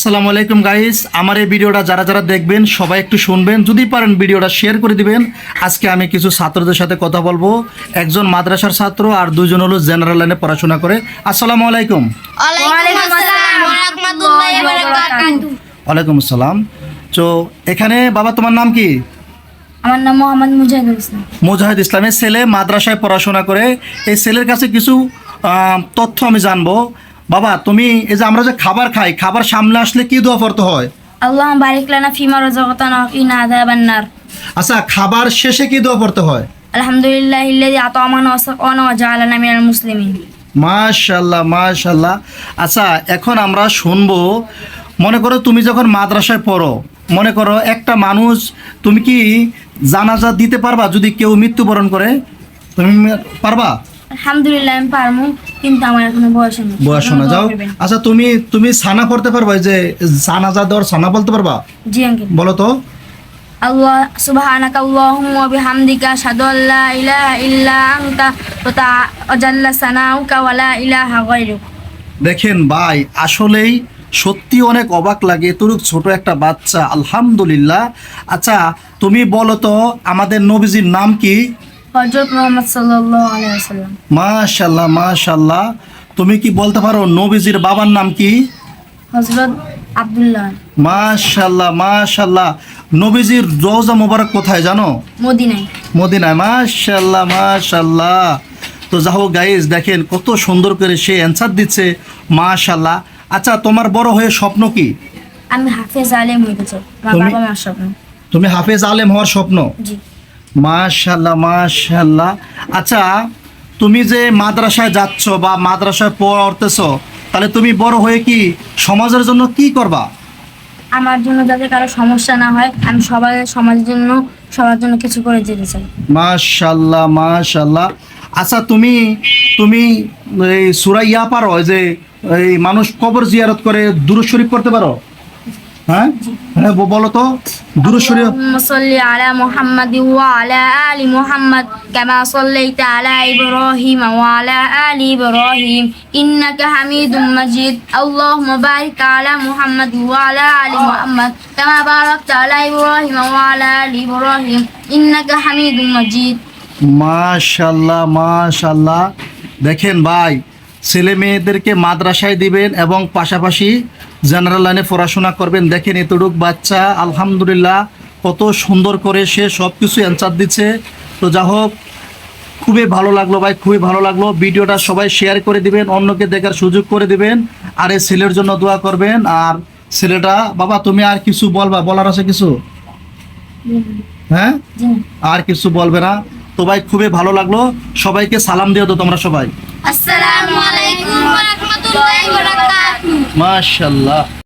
আসসালামু আলাইকুম গাইস আমার এই ভিডিওটা যারা যারা দেখবেন সবাই একটু শুনবেন। যদি পারেন ভিডিওটা শেয়ার করে দিবেন। আজকে আমি কিছু ছাত্রদের সাথে কথা বলব। একজন মাদ্রাসার ছাত্র আর দুজন হলো জেনারেল লাইনে পড়াশোনা করে। আসসালামু আলাইকুম। ওয়ালাইকুম আসসালাম। ওয়া রাহমাতুল্লাহি ওয়া বারাকাতুহু ওয়ালাইকুম আসসালাম। তো এখানে বাবা তোমার নাম কি? আমার নাম মোহাম্মদ মুজাহিদুল ইসলাম। মুজাহিদ ইসলামের ছেলে মাদ্রাসায় পড়াশোনা করে। এই ছেলের কাছে কিছু আহ, তথ্য আমি জানব। বাবা তুমি এই যে আমরা যে খাবার খাই খাবার সামনে আসলে কি দোয়া পড়তে হয়? আল্লাহ বারিক লানা ফিমা রাযাকাতানা ওয়া কিনা আযাবান নার। আচ্ছা খাবার শেষে কি দোয়া পড়তে হয়? আলহামদুলিল্লাহ ইল্লাযী আতামানা ওয়া সাকানা ওয়া জাআলানা মিনাল মুসলিমিন। মাশাল্লাহ মাশাল্লাহ আচ্ছা এখন আমরা শুনব মনে করো তুমি যখন মাদ্রাসায় পড়ো মনে করো একটা মানুষ তুমি কি জানাজা দিতে পারবা যদি কেউ মৃত্যুবরণ করে? তুমি পারবা? আলহামদুলিল্লাহ আমি পারমু কিন্তু আমার এখনও বয়স নেই বয়স শোনা যাও। আচ্ছা তুমি তুমি সানা পড়তে পারবা যে জানাজা দেওয়ার সানা বলতে পারবা? জি আঙ্কেল। বলো তো। আল্লাহ সুবহানাকা আল্লাহুম্মা বিহামদিকা আশহাদু আল লা ইলাহা ইল্লা আনতা ওয়া তাআজ্জাল্লা সানাউকা ওয়া লা ইলাহা গায়রুক। দেখেন ভাই আসলেই সত্যি অনেক অবাক লাগে তুরুক ছোট একটা বাচ্চা আলহামদুলিল্লাহ। আচ্ছা তুমি বলো তো আমাদের নবীজির নাম কি? হযরত মুহাম্মদ সাল্লাল্লাহু আলাইহি ওয়াসাল্লাম। মাশাল্লাহ মাশাল্লাহ তুমি কি বলতে পারো নবীজির বাবার নাম কি? হযরত আব্দুল্লাহ। নবীজির রোজা মোবারক কোথায় জানো? মদিনায়। মদিনায় মাশাল্লাহ মাশাল্লাহ তো যা হোক গাইজ দেখেন কত সুন্দর করে সে অ্যান্সার দিচ্ছে মাশাল্লাহ আচ্ছা তোমার বড় হয়ে স্বপ্ন কি? আমি হাফেজ আলেম হইতে চাই। আমার তুমি- বাবা মার স্বপ্ন। তুমি হাফেজ আলেম হওয়ার স্বপ্ন? জি। মাশাল্লাহ মাশাল্লাহ আচ্ছা তুমি যে মাদ্রাসায় যাচ্ছ বা মাদ্রাসায় পড়তেছ তাহলে তুমি বড় হয়ে কি সমাজের জন্য কি করবা? আমার জন্য যাতে কারও সমস্যা না হয় আমি সবাই সমাজের জন্য সবার জন্য কিছু করে যেতে চাই। মাশাল্লাহ মাশাল্লাহ আচ্ছা তুমি তুমি এই সুরা ইয়া পারো যে এই মানুষ কবর জিয়ারত করে দুরুদ শরীফ করতে পারো? হ্যাঁ? হ্যাঁ, আলা মুহাম্মাদি আলি হামিদুম দেখেন ভাই ছেলে মেয়েদেরকে মাদ্রাসায় দিবেন এবং পাশাপাশি জেনারেল লাইনে পড়াশোনা করবেন। দেখেন এতটুক বাচ্চা আলহামদুলিল্লাহ কত সুন্দর করে সে সব কিছু অ্যান্সার দিচ্ছে। তো যা হোক খুবই ভালো লাগল ভাই খুবই ভালো লাগল। ভিডিওটা সবাই শেয়ার করে দিবেন অন্যকে দেখার সুযোগ করে দিবেন আর এই ছেলের জন্য দোয়া করবেন। আর ছেলেটা বাবা তুমি আর কিছু বলবা? বলার আছে কিছু? হ্যাঁ? আর কিছু বলবে না? তো ভাই খুবই ভালো লাগল। সবাইকে সালাম দিও তো তোমরা সবাই। আসসালামু আলাইকুম ওয়া রাহমাতুল্লাহি ওয়া বারাকাতুহু। মাশাল্লাহ